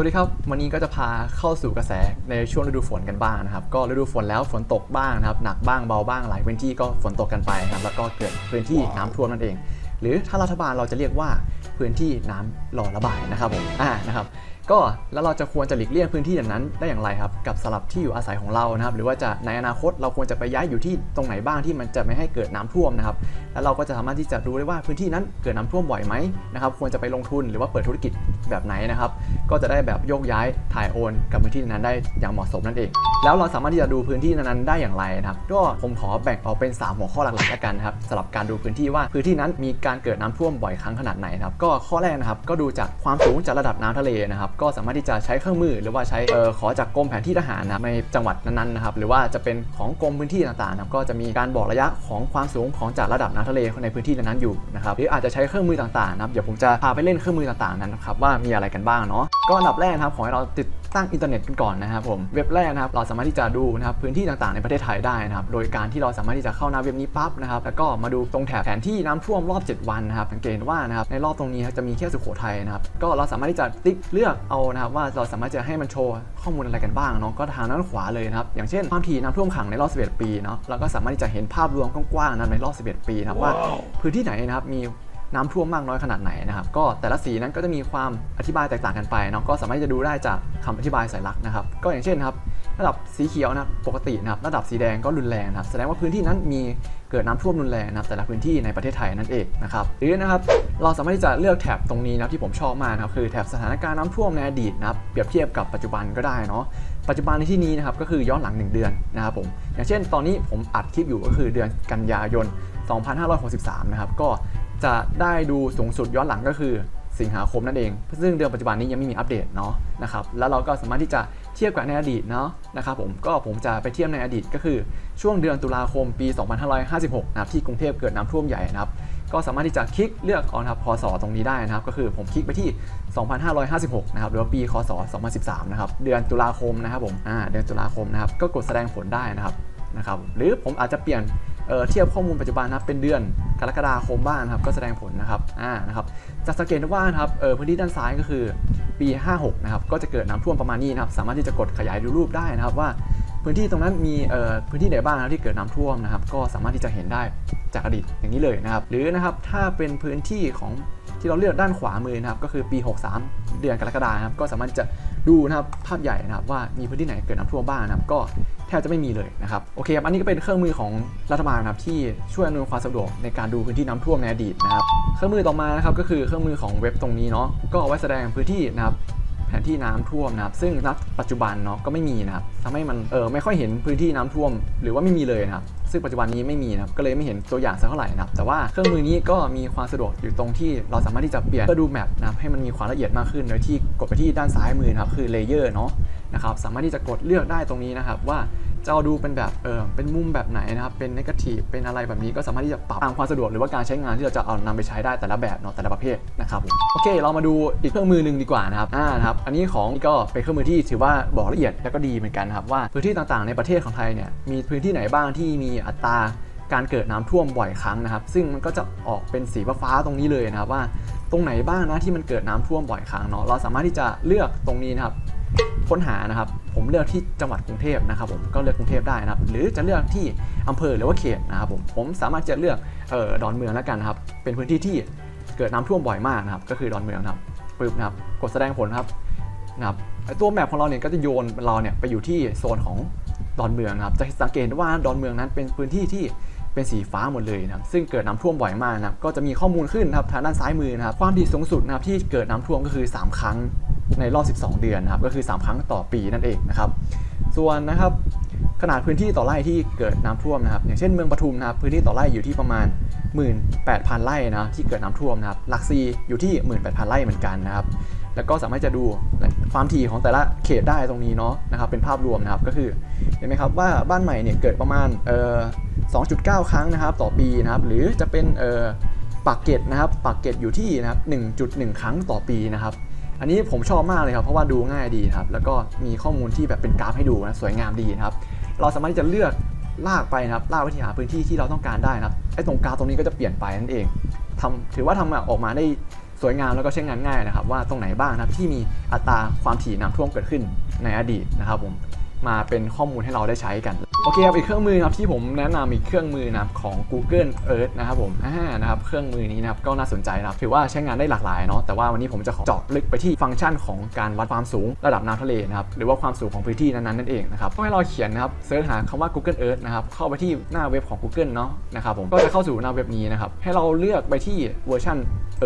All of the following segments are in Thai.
วัสดีครับ วันนี้ก็จะพาเข้าสู่กระแสในช่วงฤดูฝนกันบ้างนะครับ ก็ฤดูฝนแล้วฝนตกบ้างนะครับ หนักบ้างเบาบ้างหลายพื้นที่ก็ฝนตกกันไปนะครับ แล้วก็เกิดพื้นที่น้ำท่วมนั่นเอง หรือถ้ารัฐบาลเราจะเรียกว่าพื้นที่น้ำรอระบายนะครับผมอ่านะครับ ก็แล้วเราจะควรจะหลีกเลี่ยงพื้นที่อย่างนั้นได้อย่างไรครับ กับสลับที่อยู่อาศัยของเรานะครับ หรือว่าจะในอนาคตเราควรจะไปย้ายอยู่ที่ตรงไหนบ้างที่มันจะไม่ให้เกิดน้ำท่วมนะครับ แล้วเราก็จะสามารถที่จะรู้ได้ว่าพื้นที่นั้นเกิดน้ำท่วมบ่อยไหมนะครับ ควรจะไปลงทุนหรือว่าเปิดธุรกิจแบบไหนนะครับ ก็จะได้แบบโยกย้ายถ่ายโอนกับพื้นที่นั้นได้อย่างเหมาะสมนั่นเอง แล้วเราสามารถที่จะดูพื้นที่นั้นได้อย่างไรนะครับ ก็ผมขอแบ่งออกเป็น 3 หัวข้อหลักๆแล้วกันนะครับสำหรับการดูพื้นที่ว่าพื้นที่นั้นมีการเกิดน้ำท่วมบ่อยครั้งขนาดไหนนะครับ ก็ข้อแรกนะครับก็ดูจากความสูงจากระดับน้ำทะเลนะครับก็สามารถที่จะใช้เครื่องมือ หรือว่าใช้เออขอจากกรมแผนที่ทหารนะครับในจังหวัดนั้นๆนะครับหรือว่าจะเป็นของกรมพื้นที่ต่างๆนะครับก็จะมีการบอกระยะของความสูงของจากระดับน้ำทะเลในพื้นที่นั้นๆอยู่นะครับหรืออาจจะใช้เครื่องมือต่างๆนะครับเดี๋ยวผมจะพาไปเล่นเครื่องมือต่างๆนั้นครับว่ามีอะไรกันบ้างเนาะก็อันดับแรกนะครับขอให้เราติดตั้งอินเทอร์เน็ตกันก่อนนะครับผมเว็บแรกนะครับเราสามารถที่จะดูนะครับพื้นที่ต่างๆในประเทศไทยได้นะครับโดยการที่เราสามารถที่จะเข้าหน้าเว็บนี้ปั๊บนะครับแล้วก็มาดูตรงแถบแผนที่น้ำท่วมรอบ 7 วันนะครับสังเกตว่านะครับในรอบตรงนี้ครับจะมีแค่สุโขทัยนะครับก็เราสามารถที่จะติ๊กเลือกเอานะครับว่าเราสามารถจะให้มันโชว์ข้อมูลอะไรกันบ้างเนาะก็ทางด้านขวาเลยนะครับอย่างเช่นความถี่น้ำท่วมขังในรอบ 11 ปีเนาะเราก็สามารถที่จะเห็นภาพรวมกว้างๆนะครับในรอบ 11 ปีนะครับว่าพื้นที่ไหนนะครับมี น้ำท่วมมากน้อยขนาดไหนนะครับ ก็แต่ละสีนั้นก็จะมีความอธิบายแตกต่างกันไปเนาะก็สามารถจะดูได้จากคำอธิบายสัญลักษณ์นะครับ ก็อย่างเช่นครับระดับสีเขียวนะครับปกตินะครับระดับสีแดงก็รุนแรงนะครับแสดงว่าพื้นที่นั้นมีเกิดน้ำท่วมรุนแรงนะครับแต่ละพื้นที่ในประเทศไทยนั่นเองนะครับหรือนะครับเราสามารถที่จะเลือกแถบตรงนี้นะที่ผมชอบมากนะครับคือแถบสถานการณ์น้ำท่วมในอดีตนะครับเปรียบเทียบกับปัจจุบันก็ได้เนาะปัจจุบันในที่นี้นะครับก็คือย้อนหลัง 1 เดือนนะครับผมอย่างเช่น ตอนนี้ผมอัดคลิปอยู่ก็คือเดือนกันยายน 2563 นะครับก็ จะได้ดูสูงสุดย้อนหลังก็คือสิงหาคมนั่นเอง ซึ่งเดือนปัจจุบันนี้ยังไม่มีอัปเดตเนาะนะครับ แล้วเราก็สามารถที่จะเทียบกับในอดีตเนาะนะครับผม ก็ผมจะไปเทียบในอดีตก็คือช่วงเดือนตุลาคมปี 2556 นะครับที่กรุงเทพเกิดน้ำท่วมใหญ่นะครับ ก็สามารถที่จะคลิกเลือกเอานครับพศตรงนี้ได้นะครับ ก็คือผมคลิกไปที่ 2556 นะครับ หรือว่าปีคศ 2013 นะครับ เดือนตุลาคมนะครับผม อ่า เดือนตุลาคมนะครับ ก็กดแสดงผลได้นะครับ นะครับ หรือผมอาจจะเปลี่ยน เเทียบข้อมูลปัจจุบันนะครับเป็นเดือนกรกฎาคมบ้างนครับก็แสดงผลนะครับอ่านะครับจะสังเกตว่านะครับพื้นที่ด้านซ้ายก็คือปี 56 นะครับก็จะเกิดน้ำท่วมประมาณนี้นะครับสามารถที่จะกดขยายดูรูปได้นะครับว่าพื้นที่ตรงนั้นมีเอ่อพื้นที่ไหนบ้างนะที่เกิดน้ำท่วมนะครับ ก็สามารถที่จะเห็นได้จากอดีตอย่างนี้เลยนะครับ หรือนะครับถ้าเป็นพื้นที่ของที่เราเลือกด้านขวามือนะครับ ก็คือปี 63 เดือนกรกฎาคมครับก็สามารถจะ ดูนะครับภาพใหญ่นะครับว่ามีพื้นที่ไหนเกิดน้ำท่วมบ้างนะครับก็แทบจะไม่มีเลยนะครับโอเคครับอันนี้ก็เป็นเครื่องมือของรัฐบาลนะครับที่ช่วยอำนวยความสะดวกในการดูพื้นที่น้ำท่วมในอดีตนะครับเครื่องมือต่อมานะครับก็คือเครื่องมือของเว็บตรงนี้เนาะก็เอาไว้แสดงพื้นที่นะครับ แผนที่น้ำท่วมนะครับ ซึ่งณปัจจุบันเนาะก็ไม่มีนะครับทำให้มันเออไม่ค่อยเห็นพื้นที่น้ำท่วม หรือว่าไม่มีเลยนะครับซึ่งปัจจุบันนี้ไม่มีนะครับก็เลยไม่เห็นตัวอย่างสักเท่าไหร่นะครับแต่ว่าเครื่องมือนี้ก็มีความสะดวกอยู่ตรงที่เราสามารถที่จะเปลี่ยนเพื่อดูแมปนะครับให้มันมีความละเอียดมากขึ้น โดยที่กดไปที่ด้านซ้ายมือนะครับคือเลเยอร์เนาะ นะครับสามารถที่จะกดเลือกได้ตรงนี้นะครับว่าจะเอาดูเป็นแบบเออเป็นมุมแบบไหนนะครับเป็นนกาทีฟเป็นอะไรแบบนี้ก็สามารถที่จะปรับตามความสะดวกหรือว่าการใช้งานที่เราจะเอานำไปใช้ได้แต่ละแบบเนาะแต่ละประเภทนะครับโอเค เรามาดูอีกเครื่องมือหนึ่งดีกว่านะครับอ่านะครับอันนี้ของก็เป็นเครื่องมือที่ถือว่าบอกละเอียดแล้วก็ดีเหมือนกันนะครับว่าพื้นที่ต่างๆ ในประเทศของไทยเนี่ยมีพื้นที่ไหนบ้างที่มีอัตราการเกิดน้ำท่วมบ่อยครั้งนะครับ ซึ่งมันก็จะออกเป็นสีฟ้าตรงนี้เลยนะครับว่าตรงไหนบ้างนะที่มันเกิดน้ำท่วมบ่อยครั้งเนาะเราสามารถที่จะเลือกตรงนี้นะครับ ค้นหานะครับ ผมเลือกที่จังหวัดกรุงเทพนะครับผมก็เลือกกรุงเทพได้นะครับ หรือจะเลือกที่อำเภอหรือว่าเขตนะครับผมผมสามารถจะเลือกเอ่อดอนเมืองแล้วกันนะครับเป็นพื้นที่ที่เกิดน้ำท่วมบ่อยมากนะครับ ก็คือดอนเมืองนะครับปึ๊บนะครับ กดแสดงผลครับนะครับตัวแมปของเราเนี่ยก็จะโยนเราเนี่ยไปอยู่ที่โซนของดอนเมืองครับจะสังเกตว่าดอนเมืองนั้นเป็นพื้นที่ที่เป็นสีฟ้าหมดเลยนะครับซึ่งเกิดน้ำท่วมบ่อยมากนะครับก็จะมีข้อมูลขึ้นนะครับทางด้านซ้ายมือนะครับความดีสูงสุดนะครับที่เกิดน้ำท่วมก็คือ 3 ครั้ง ในรอบ 12 เดือนนะครับก็คือ 3 ครั้งต่อปีนั่นเองนะครับ ส่วนนะครับขนาดพื้นที่ต่อไร่ที่เกิดน้ำท่วมนะครับ อย่างเช่นเมืองปทุมนะครับพื้นที่ต่อไร่อยู่ที่ประมาณ 18,000 ไร่นะที่เกิดน้ำท่วมนะครับหลักซีอยู่ที่ 18,000 ไร่เหมือนกันนะครับแล้วก็สามารถจะดูความถี่ของแต่ละเขตได้ตรงนี้เนาะนะครับเป็นภาพรวมนะครับก็คือเห็นไหมครับว่าบ้านใหม่เนี่ยเกิดประมาณเอ่อ2.9 ครั้งนะครับต่อปีนะครับหรือจะเป็นเอ่อปากเกร็ดนะครับปากเกร็ดอยู่ที่นะครับ1.1 ครั้งต่อปีนะครับ อันนี้ผมชอบมากเลยครับเพราะว่าดูง่ายดีครับแล้วก็มีข้อมูลที่แบบเป็นกราฟให้ดูนะสวยงามดีนะครับเราสามารถที่จะเลือกลากไปนะครับลากไปที่หาพื้นที่ที่เราต้องการได้นะครับไอ้ตรงกราฟตรงนี้ก็จะเปลี่ยนไปนั่นเองทำถือว่าทำออกมาได้สวยงามแล้วก็ใช้งานง่ายนะครับ ว่าตรงไหนบ้างนะครับที่มีอัตราความถี่น้ำท่วมเกิดขึ้นในอดีตนะครับผม มาเป็นข้อมูลให้เราได้ใช้กัน โอเคครับอีกเครื่องมือครับที่ผมแนะนำอีกเครื่องมือนะครับของ Google Earth นะครับผมอ่านะครับเครื่องมือนี้นะครับก็น่าสนใจนะครับถือว่าใช้งานได้หลากหลายเนาะแต่ว่าวันนี้ผมจะขอเจาะลึกไปที่ฟังก์ชันของการวัดความสูงระดับน้ำทะเลนะครับหรือว่าความสูงของพื้นที่นั้นๆนั่นเองนะครับก็ให้เราเขียนนะครับเสิร์ชหาคำว่า Google Earth นะครับเข้าไปที่หน้าเว็บของ Google เนาะนะครับผมก็จะเข้าสู่หน้าเว็บนี้นะครับให้เราเลือกไปที่เวอร์ชัน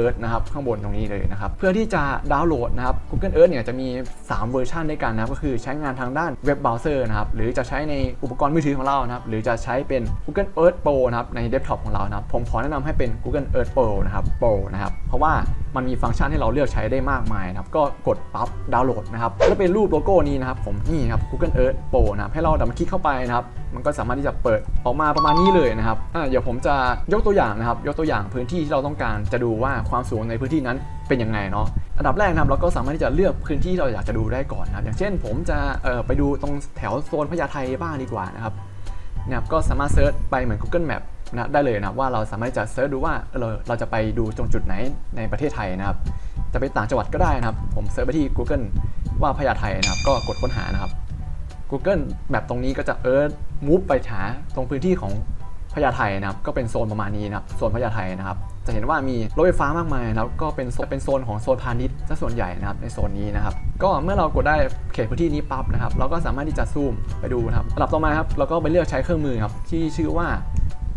Earth นะครับข้างบนตรงนี้เลยนะครับเพื่อที่จะดาวน์โหลดนะครับ Google Earth เนี่ยจะมี 3 เวอร์ชันด้วยกันนะครับ ก็คือใช้งานทางด้านเว็บเบราว์เซอร์นะครับ หรือจะใช้ในอุปกรณ์มือถือของเรานะครับ หรือจะใช้เป็น Google Earth Pro นะครับ ในเดสก์ท็อปของเรานะครับ ผมขอแนะนำให้เป็น Google Earth Pro นะครับ Pro นะครับ เพราะว่ามันมีฟังก์ชันให้เราเลือกใช้ได้มากมายนะครับ ก็กดปั๊บดาวน์โหลดนะครับ แล้วเป็นรูปโลโก้นี้นะครับ ผมนี่ครับ Google Earth Pro นะครับให้เราดับเบิลคลิกเข้าไปนะครับ มันก็สามารถที่จะเปิดออกมาประมาณนี้เลยนะครับอ่าเดี๋ยวผมจะยกตัวอย่างนะครับ ยกตัวอย่างพื้นที่ที่เราต้องการจะดูว่าความสูงในพื้นที่นั้นเป็นยังไงเนาะ อันดับแรกนะครับเราก็สามารถที่จะเลือกพื้นที่ที่เราอยากจะดูได้ก่อนนะครับ อย่างเช่น ผมจะไปดูตรงแถวโซนพญาไทบ้างดีกว่านะครับนะครับก็สามารถเซิร์ชไปเหมือน Google Map นะได้เลยนะว่าเราสามารถจะเซิร์ชดูว่าเราเราจะไปดูตรงจุดไหนในประเทศไทยนะครับ จะไปต่างจังหวัดก็ได้นะครับ ผมเซิร์ชไปที่ Google ว่าพญาไทนะครับ ก็กดค้นหานะครับ Google แบบตรงนี้ก็จะเอิร์ธมูฟไปหาตรงพื้นที่ของ พญาไทนะครับก็เป็นโซนประมาณนี้นะครับโซนพญาไทนะครับจะเห็นว่ามีรถไฟฟ้ามากมายนะครับก็เป็นเป็นโซนของโซนพาณิชย์ซะส่วนใหญ่นะครับในโซนนี้นะครับก็เมื่อเรากดได้เขตพื้นที่นี้ปั๊บนะครับเราก็สามารถที่จะซูมไปดูนะครับระดับต่อมาครับเราก็ไปเลือกใช้เครื่องมือครับที่ชื่อว่า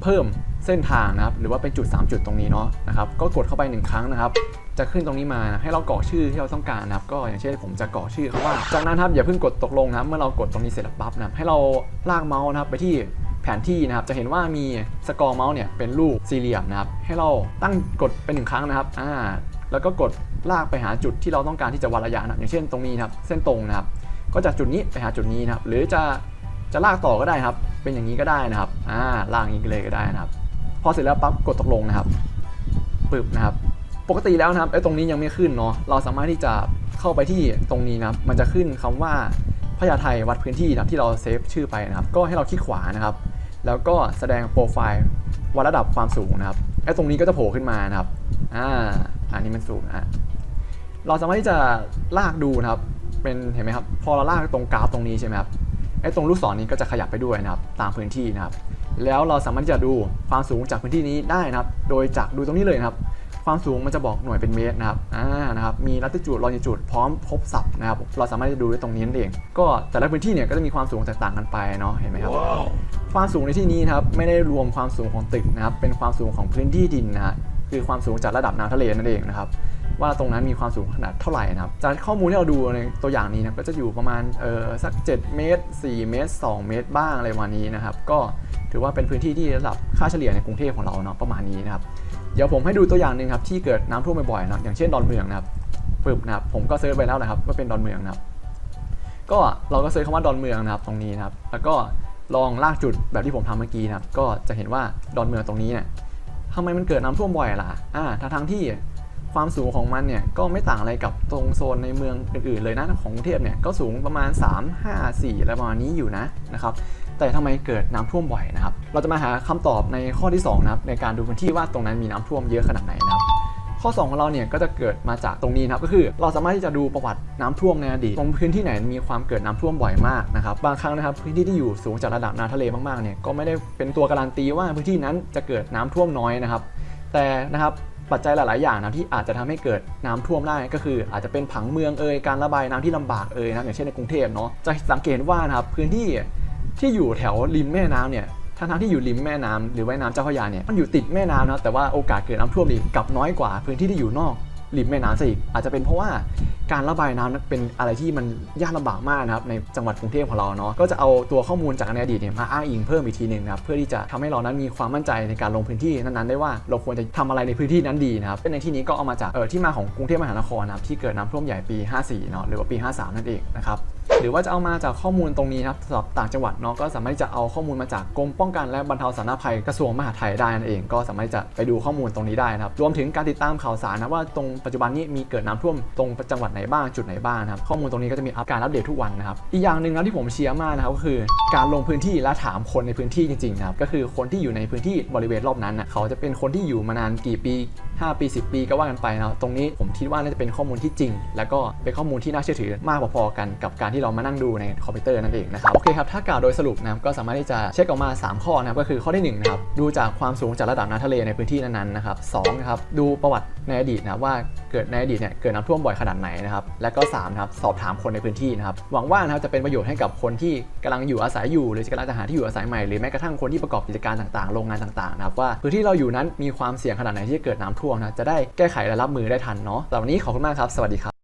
เพิ่มเส้นทางนะครับหรือว่าเป็นจุด 3 จุดตรงนี้เนาะนะครับก็กดเข้าไป 1 ครั้งนะครับจะขึ้นตรงนี้มานะให้เรากรอกชื่อที่เราต้องการนะครับ ก็อย่างเช่นผมจะกรอกชื่อเขาว่า จากนั้นครับอย่าเพิ่งกดตกลงนะครับเมื่อเรากดตรงนี้เสร็จแล้วปั๊บนะให้เราลากเมาส์นะครับไปที่ แผนที่นะครับ จะเห็นว่ามีสกอร์เมาส์เนี่ยเป็นรูปสี่เหลี่ยมนะครับ ให้เราตั้งกดไปหนึ่งครั้งนะครับอ่าแล้วก็กดลากไปหาจุดที่เราต้องการที่จะวัดระยะนะครับอย่างเช่นตรงนี้นะครับ เส้นตรงนะครับ ก็จากจุดนี้ไปหาจุดนี้นะครับ หรือจะจะลากต่อก็ได้ครับ เป็นอย่างนี้ก็ได้นะครับอ่าลากอย่างนี้เลยก็ได้นะครับ พอเสร็จแล้วปั๊บกดตกลงนะครับปึ๊บนะครับ ปกติแล้วนะครับไอ้ตรงนี้ยังไม่ขึ้นเนาะ เราสามารถที่จะเข้าไปที่ตรงนี้นะครับ มันจะขึ้นคำว่าพญาไทวัดพื้นที่นะครับที่เราเซฟชื่อไปนะครับ ก็ให้เราคลิกขวานะครับ แล้วก็แสดงโปรไฟล์วัดระดับความสูงนะครับไอ้ตรงนี้ก็จะโผล่ขึ้นมานะครับอ่าอันนี้มันสูงนะเราสามารถที่จะลากดูนะครับ เป็นเห็นไหมครับพอเราลากตรงกราฟตรงนี้ใช่ไหมครับไอ้ตรงลูกศรนี้ก็จะขยับไปด้วยนะครับ ตามพื้นที่นะครับ แล้วเราสามารถที่จะดูความสูงจากพื้นที่นี้ได้นะครับ โดยจากดูตรงนี้เลยนะครับความสูงมันจะบอกหน่วยเป็นเมตรนะครับ อ่า นะครับ มีลัติจูดลอจิจูดพร้อมพบศัพท์นะครับ เราสามารถจะดูได้ตรงนี้นั่นเอง ก็แต่ละพื้นที่เนี่ยก็จะมีความสูงแตกต่างกันไปเนาะ เห็นไหมครับ ความสูงในที่นี้นะครับไม่ได้รวมความสูงของตึกนะครับเป็นความสูงของพื้นที่ดินนะฮะคือความสูงจากระดับน้ำทะเลนั่นเองนะครับว่าตรงนั้นมีความสูงขนาดเท่าไหร่นะครับ จากข้อมูลที่เราดูในตัวอย่างนี้นะก็จะอยู่ประมาณเออสัก 7 เมตร 4 เมตร 2 เมตรบ้างอะไรประมาณนี้นะครับ ก็ถือว่าเป็นพื้นที่ที่ระดับค่าเฉลี่ยในกรุงเทพของเราเนาะประมาณนี้นะครับ เดี๋ยวผมให้ดูตัวอย่างหนึ่งครับที่เกิดน้ำท่วมบ่อยๆนะอย่างเช่นดอนเมืองนะครับปึ๊บนะครับผมก็เซิร์ชไปแล้วนะครับว่าเป็นดอนเมืองนะครับ ก็เราก็เซิร์ชคำว่าดอนเมืองนะครับตรงนี้นะครับ แล้วก็ ลองลากจุดแบบที่ผมทำเมื่อกี้นะครับก็จะเห็นว่าดอนเมืองตรงนี้เนี่ยทำไมมันเกิดน้ำท่วมบ่อยล่ะอ่าทั้งทั้งที่ความสูงของมันเนี่ยก็ไม่ต่างอะไรกับตรงโซนในเมืองอื่นๆเลยนะของกรุงเทพเนี่ยก็สูงประมาณ 3 5 4อะไรประมาณนี้อยู่นะนะครับแต่ทำไมเกิดน้ำท่วมบ่อยนะครับ เราจะมาหาคำตอบในข้อที่สองนะครับในการดูพื้นที่ว่าตรงนั้นมีน้ำท่วมเยอะขนาดไหนนะครับ ข้อ 2 ของเราเนี่ยก็จะเกิดมาจากตรงนี้นะครับก็คือเราสามารถที่จะดูประวัติน้ำท่วมในอดีตตรงพื้นที่ไหนมีความเกิดน้ำท่วมบ่อยมากนะครับบางครั้งนะครับพื้นที่ที่อยู่สูงจากระดับน้ำทะเลมากๆเนี่ยก็ไม่ได้เป็นตัวการันตีว่าพื้นที่นั้นจะเกิดน้ำท่วมน้อยนะครับ แต่นะครับปัจจัยหลาย ๆ อย่างนะที่อาจจะทำให้เกิดน้ำท่วมได้ก็คือ อาจจะเป็นผังเมืองเอ่ยการระบายน้ำที่ลำบากเอ่ยนะอย่างเช่นในกรุงเทพเนาะจะสังเกตว่านะครับพื้นที่ที่อยู่แถวริมแม่น้ำเนี่ย ทั้งๆที่อยู่ริมแม่น้ำหรือว่น้ำเจ้าพระยาเนี่ยมันอยู่ติดแม่น้ำนะแต่ว่าโอกาสเกิดน้ำท่วมนี่กลับน้อยกว่าพื้นที่ที่อยู่นอกริมแม่น้ำซะอีกอาจจะเป็นเพราะว่าการระบายน้ำเป็นอะไรที่มันยากลำบากมากนะครับในจังหวัดกรุงเทพของเราเนาะก็จะเอาตัวข้อมูลจากในอดีตเนี่ยมาอ้างอิงเพิ่มอีกทีหนึ่งนะครับเพื่อที่จะทำให้เรานั้นมีความมั่นใจในการลงพื้นที่นั้นๆได้ว่าเราควรจะทำอะไรในพื้นที่นั้นดีนะครับในที่นี้ก็เอามาจากเออที่มาของกรุงเทพมหานครนะครับที่เกิดน้ำท่วมใหญ่ปี 54เนาะหรือว่าปี 53 นั่นเองนะครับ หรือว่าจะเอามาจากข้อมูลตรงนี้นะครับสำหรับต่างจังหวัดเนาะก็สามารถจะเอาข้อมูลมาจากกรมป้องกันและบรรเทาสาธารณภัยกระทรวงมหาดไทยได้นั่นเอง ก็สามารถจะไปดูข้อมูลตรงนี้ได้นะครับรวมถึงการติดตามข่าวสารนะว่าตรงปัจจุบันนี้มีเกิดน้ำท่วมตรงจังหวัดไหนบ้างจุดไหนบ้างนะครับข้อมูลตรงนี้ก็จะมีอัปการอัปเดตทุกวันนะครับอีกอย่างหนึ่งนะที่ผมเชียร์มากนะครับก็คือ การลงพื้นที่และถามคนในพื้นที่จริงๆนะครับก็คือคนที่อยู่ในพื้นที่บริเวณรอบนั้นนะเขาจะเป็นคนที่อยู่มานานกี่ปี 5 ปี 10 ปีก็ว่ากันไปนะรตรงนี้ผมคิดว่าน่าจะเป็นข้อมูลที่จริง แล้วก็เป็นข้อมูลที่น่าเชื่อถือมากพอๆกันกับการที่เรามานั่งดูในคอมพิวเตอร์นั่นเองนะครับโอเคครับถ้ากล่าวโดยสรุปนะครับก็สามารถที่จะเช็คออกมา 3 ข้อนะครับก็คือข้อที่1นะครับดูจากความสูงจากระดับน้ำทะเลในพื้นที่นั้นๆนะครับสองนะครับดูประวัติในอดีตนะว่าเกิดในอดีตเนี่ยเกิดน้ำท่วมบ่อยขนาดไหนนะครับและก็3นะครับสอบถามคนในพื้นที่นะครับหวังว่านะครับจะเป็นประโยชน์ให้กับคนที่กำลังอยู่อาศัยอยู่ หรือกำลังจะหาที่อยู่อาศัยใหม่หรือแม้กระทั่งคนที่ประกอบกิจการต่างๆ โรงงานต่างๆนะครับว่าพื้นที่เราอยู่นั้นมีความเสี่ยงขนาดไหนที่จะเกิดน้ำท่วมนะจะได้แก้ไขและรับมือได้ทันเนาะสำหรับวันนี้ขอบคุณมากครับ สวัสดีครับ